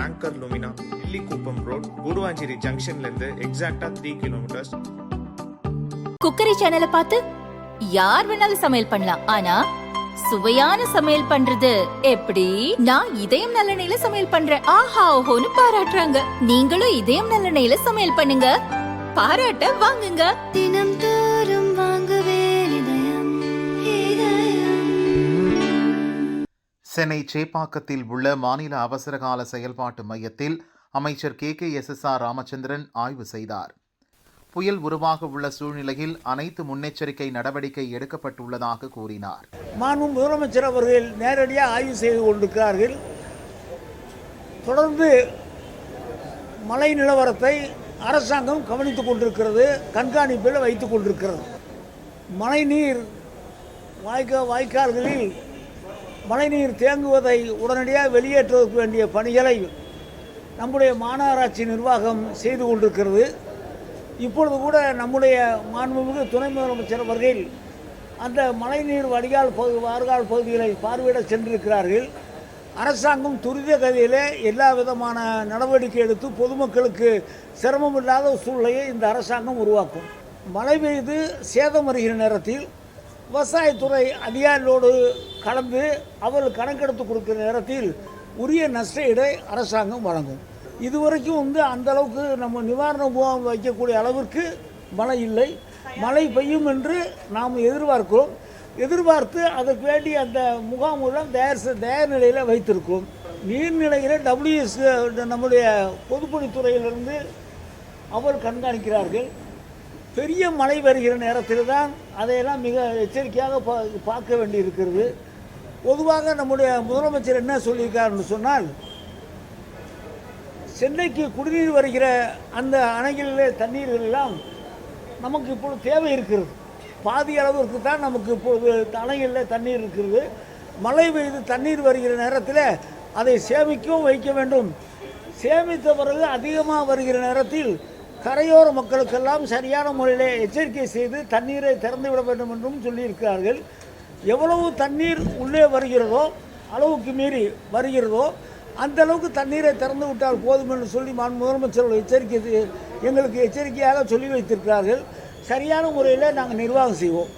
பிளாங்கர் Lumina Illikuppam road Guduvanchery ஜங்ஷன்ல இருந்து எக்ஸாக்டா த்ரீ கிலோமீட்டர்ஸ் குக்கரி சேனலை பார்த்து யார் வேணாலும் சமையல் பண்ணலாம். ஆனா சுவையான சமையல் பண்றது எப்படி? நான் இதயம் நல்லெண்ணெயில சமையல் பண்றேன். ஆஹா ஓஹோன்னு பாராட்டுறாங்க. நீங்களும் இதயம் நல்லெண்ணெயில சமையல் பண்ணுங்க. பாராட்ட வாங்குங்க. தினம் தோறும் சென்னை சேப்பாக்கத்தில் உள்ள மாநில அவசரகால செயல்பாட்டு மையத்தில் அமைச்சர் K. K. S. S. R. Ramachandran ஆய்வு செய்தார். புயல் உருவாக உள்ள சூழ்நிலையில் அனைத்து முன்னெச்சரிக்கை நடவடிக்கை எடுக்கப்பட்டுள்ளதாக கூறினார். மாண்பு முதலமைச்சர் அவர்கள் நேரடியாக ஆய்வு செய்து கொண்டிருக்கிறார்கள். தொடர்ந்து மழை நிலவரத்தை அரசாங்கம் கவனித்துக் கொண்டிருக்கிறது கண்காணிப்பில் வைத்துக் கொண்டிருக்கிறது. மழைநீர் வாய்க்கா வாய்க்கால்களில் மழைநீர் தேங்குவதை உடனடியாக வெளியேற்றுவதற்கு வேண்டிய பணிகளை நம்முடைய மாநகராட்சி நிர்வாகம் செய்து கொண்டிருக்கிறது. இப்பொழுது கூட நம்முடைய மாண்புமிகு துணை முதலமைச்சர் அவர்கள் அந்த மழைநீர் வடிகால் பகு வார்கால் பகுதிகளை பார்வையிட சென்றிருக்கிறார்கள். அரசாங்கம் துரித கதியிலே எல்லா விதமான நடவடிக்கை எடுத்து பொதுமக்களுக்கு சிரமம் இல்லாத சூழ்நிலையை இந்த அரசாங்கம் உருவாக்கும். மழை பெய்து சேதம் வருகிற நேரத்தில் விவசாயத்துறை அதிகாரிகளோடு கலந்து அவர்கள் கணக்கெடுத்து கொடுக்கிற நேரத்தில் உரிய நஷ்ட இடை அரசாங்கம் வழங்கும். இதுவரைக்கும் வந்து அந்த அளவுக்கு நம்ம நிவாரண முகாம் வைக்கக்கூடிய அளவிற்கு மழை இல்லை. மழை பெய்யும் என்று நாம் எதிர்பார்க்கிறோம். எதிர்பார்த்து அதற்கு வேண்டிய அந்த முகாமெல்லாம் தயார் தயார் நிலையில் வைத்திருக்கிறோம். நீர்நிலையில் டபிள்யூஎஸ் நம்முடைய பொதுப்பணித்துறையிலிருந்து அவர் கண்காணிக்கிறார்கள். பெரிய மழை வருகிற நேரத்தில் தான் அதையெல்லாம் மிக எச்சரிக்கையாக பா பார்க்க வேண்டியிருக்கிறது. பொதுவாக நம்முடைய முதலமைச்சர் என்ன சொல்லியிருக்காருன்னு சொன்னால் சென்னைக்கு குடிநீர் வருகிற அந்த அணைகளிலே தண்ணீர்கள் எல்லாம் நமக்கு இப்பொழுது தேவை இருக்கிறது. பாதி அளவிற்கு தான் நமக்கு இப்பொழுது அணைகளில் தண்ணீர் இருக்கிறது. மழை பெய்து தண்ணீர் வருகிற நேரத்தில் அதை சேமிக்கவும் வைக்க வேண்டும். சேமித்த பிறகு அதிகமாக வருகிற நேரத்தில் கரையோர மக்களுக்கெல்லாம் சரியான முறையில் எச்சரிக்கை செய்து தண்ணீரை திறந்து விட வேண்டும் என்றும் சொல்லியிருக்கிறார்கள். எவ்வளவு தண்ணீர் உள்ளே வருகிறதோ அளவுக்கு மீறி வருகிறதோ அந்த அளவுக்கு தண்ணீரை திறந்து விட்டால் போதும் என்று சொல்லி மான் முதலமைச்சர்கள் எச்சரிக்கை எங்களுக்கு எச்சரிக்கையாக சொல்லி வைத்திருக்கிறார்கள். சரியான முறையில் நாங்கள் நிர்வாகம் செய்வோம்.